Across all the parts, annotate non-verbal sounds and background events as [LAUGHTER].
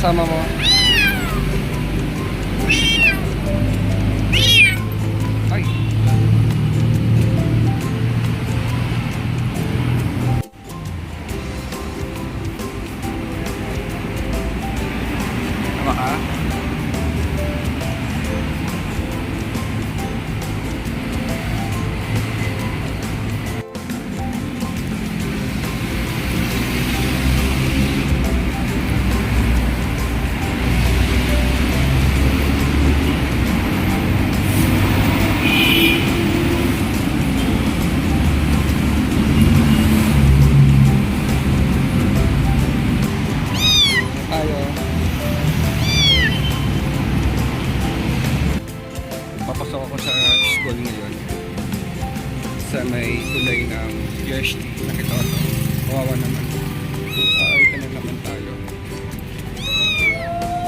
kasama mo? Sa may tulay ng UST. Nakita ko to. Kawawa naman. Ay, ka na naman tayo.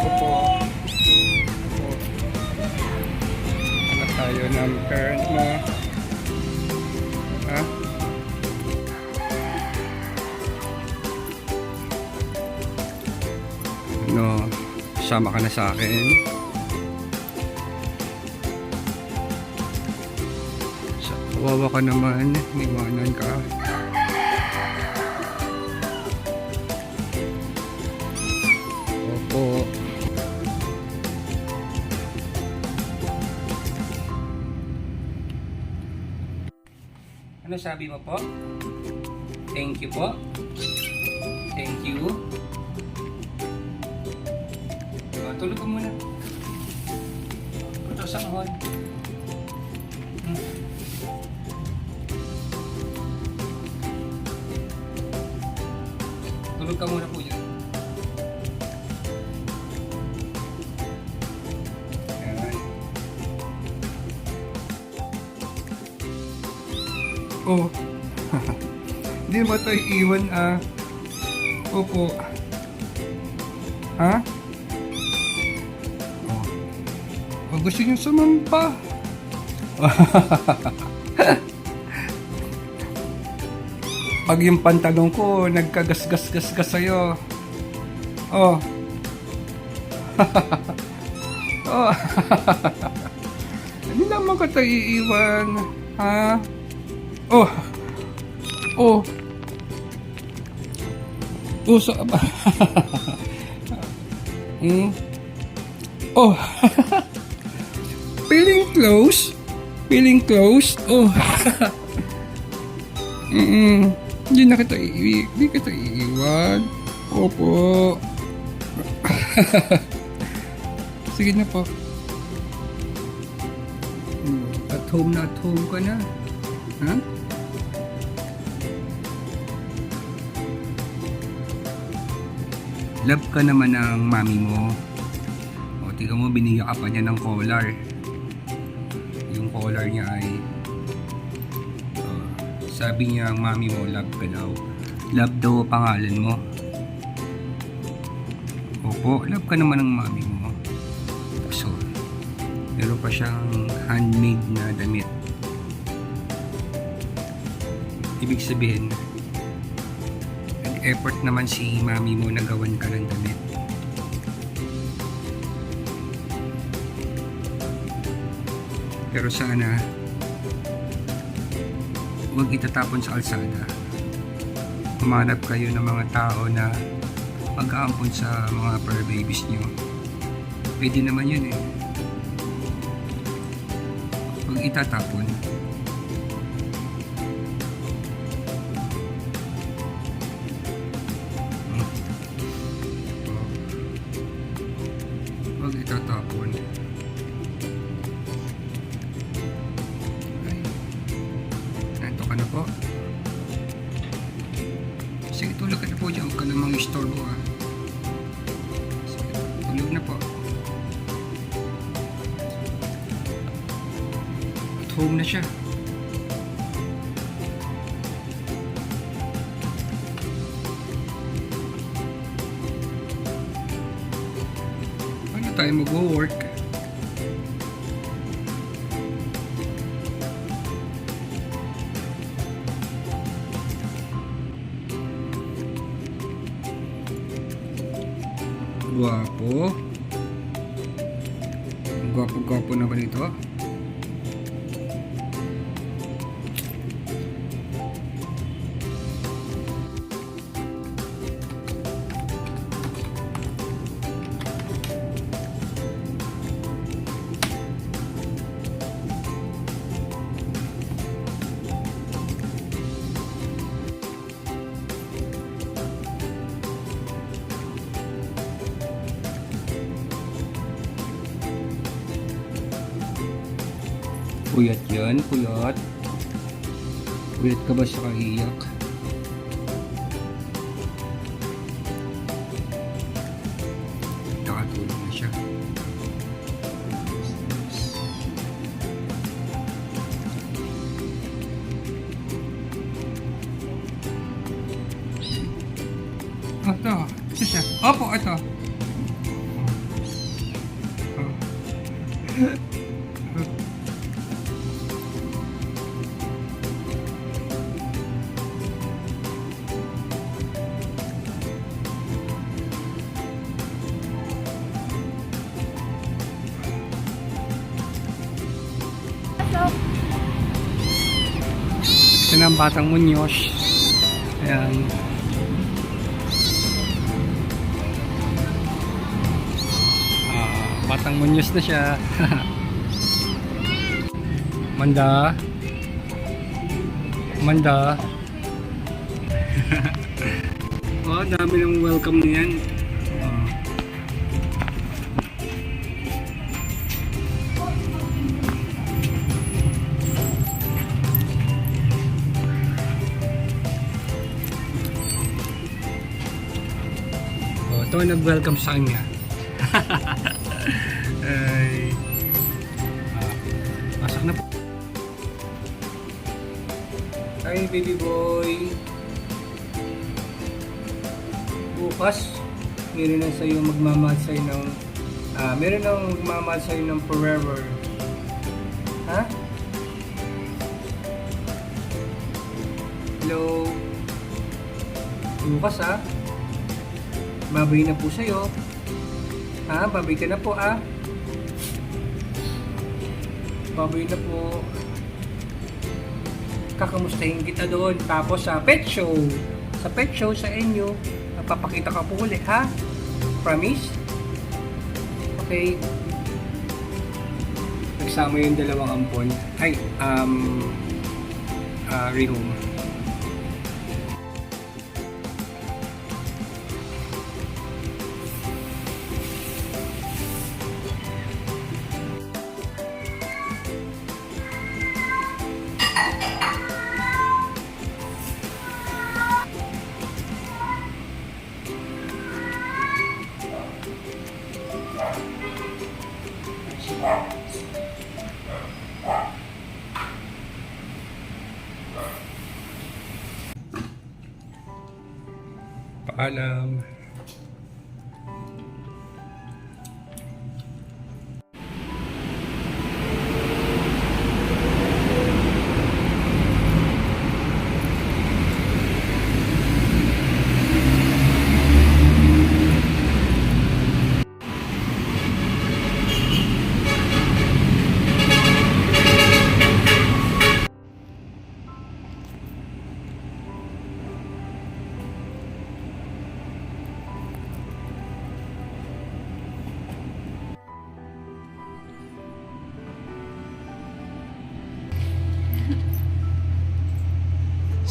Opo. Opo. Anak tayo ng parent mo. Ha? no, sama ka na sa akin. Kawawa ka naman, niwanan ka. Opo. Ano sabi mo po? Thank you po. Thank you. Ah, tulog ka muna. Punta sa kahon. Tulog ka muna po. Ayan. Oh. [LAUGHS] Hindi ba tayo iwan ah? Opo. Ha? Oh. Oh, gusto niyo sumampa. [LAUGHS] Pag yung pantalon ko, nagkagasgas-gasgas sa'yo. Oh. [LAUGHS] oh. Hindi naman ka tayo iiwan. Ha? Oh. Oh. Oh, sa... [LAUGHS] hmm? Oh. [LAUGHS] Feeling close? Feeling close? Oh. Mm Hindi na kita iiwi. Hindi kita iiwan. Opo. [LAUGHS] Sige na po. Hmm, At home na at home ka na. Ha? Love ka naman ng mami mo. O, tiga mo, binigyan ka pa niya ng collar. Yung collar niya ay sabi niya ang mami mo, love ka daw. Love daw ang pangalan mo. Opo, love ka naman ng mami mo. So, meron pa siyang handmade na damit. Ibig sabihin, nag-effort naman si mami mo na gawan ka ng damit. Pero sana, huwag itatapon sa kalsada. Humanap kayo ng mga tao na mag-aampon sa mga fur babies nyo. Pwede naman yun eh. Huwag itatapon. Home na siya. Paano tayo mag-work? Gwapo. Puyat yan, puyat. Puyat ka ba sa kaiyak? Na siya. Ito, ito siya. Opo. Ito ang batang munyos. Ayan. Ah, batang munyos na siya. [LAUGHS] Manda. Manda. [LAUGHS] oh, dami ng welcome niyan. Ang nag-welcome sa kanya. [LAUGHS] Ay. Ah, pasok na po. Ay, baby boy. Bukas, meron na sa'yo magmamahal sa'yo ng ah, meron nang magmamahal sa'yo ng forever. Ha? Hello? Bukas ha? Babay na po sa'yo. Ha? Babay ka na po ah. Babay na po. Kakamustahin kita doon. Tapos sa pet show. Sa pet show sa inyo. Napapakita ka po ulit ha? Promise? Okay. Nagsama yung dalawang ampon. Ay, um, ah, rehome. Paalam.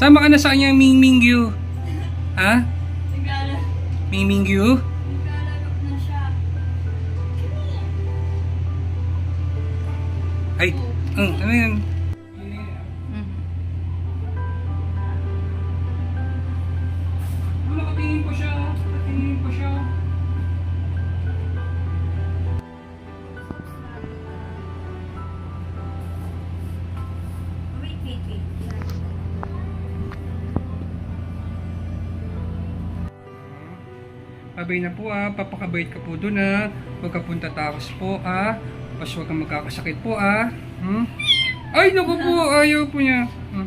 Sama ka na sa kanya, Ming Ming Yu. Ha? Ming Ming Yu? Ay, ang, ano yan? Abay na po ah, papakabait ka po dun ah. Huwag ka punta takos po ah. Pas huwag kang magkakasakit po ah. Hmm? Ay, naku po, ayaw po niya. Hmm.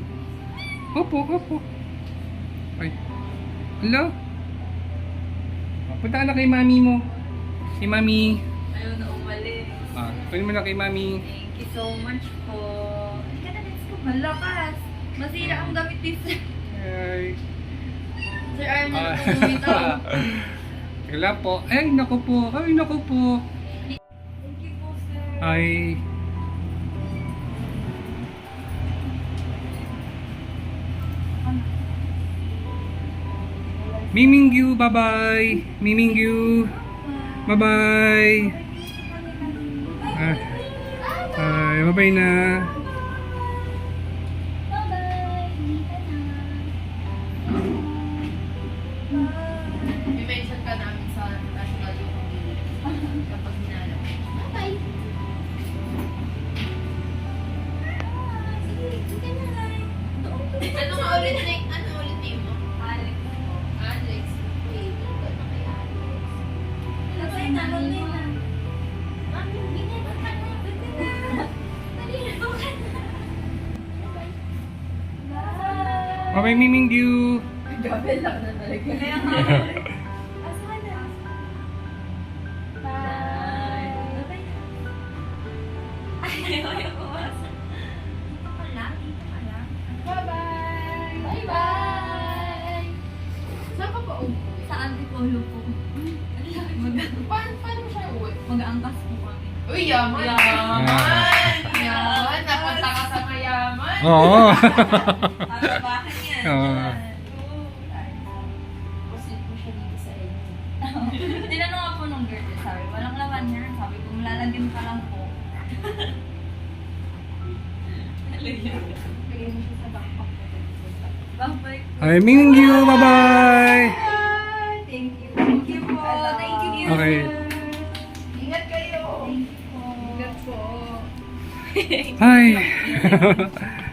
Opo, opo. Ay. Hello? Punta ka na kay mami mo. Si Mami. Ayaw na umalis. Ah, kunin mo na kay Mami. Thank you so much po. Hindi ka na, let's go. Malakas. Masira ang damit ni Sir. Ay. Sir Arnold, Ah. umuwi [LAUGHS] Wala po. Ay, naku po. Ay, naku po. Thank you po, sir. Ay. Mimingyu, bye-bye. Mimingyu. Bye-bye. Ah, ay, bye-bye na. Bye! Bye-bye, Mimingyu. Gabel lang na talaga. Kaya nga. Asahan na. Bye. Bye. Ay, ayaw, ayaw ko. Dito ka lang, dito ka lang. Bye-bye. Bye-bye. Saan ka pa? Sa Antipolo po. Paano, paano siya uwi? Mag-angkas po kami. Uy, yaman. Yaman. Yaman. Napunta ka sa mayaman. Oo. Bahay yan. Oo. Pusit po siya dito sa inyo. Tinanong ako nung girl, sabi, walang laman yan. Sabi ko, lalagyan ka lang po. Bigyan mo siya sa backpack ko. Backpack. Ay, Mimingyu, bye-bye. Thank you. Thank you po. Thank you. Okay. Ingat kayo. Thank you po. Ingat po. Hi. [LAUGHS]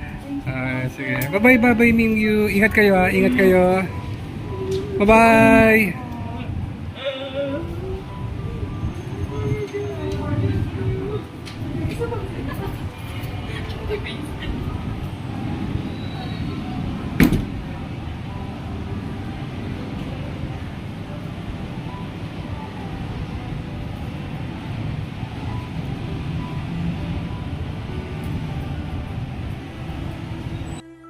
sige. Bye-bye, bye-bye, Mingyu. Ingat kayo, ah. Ingat kayo. Bye-bye.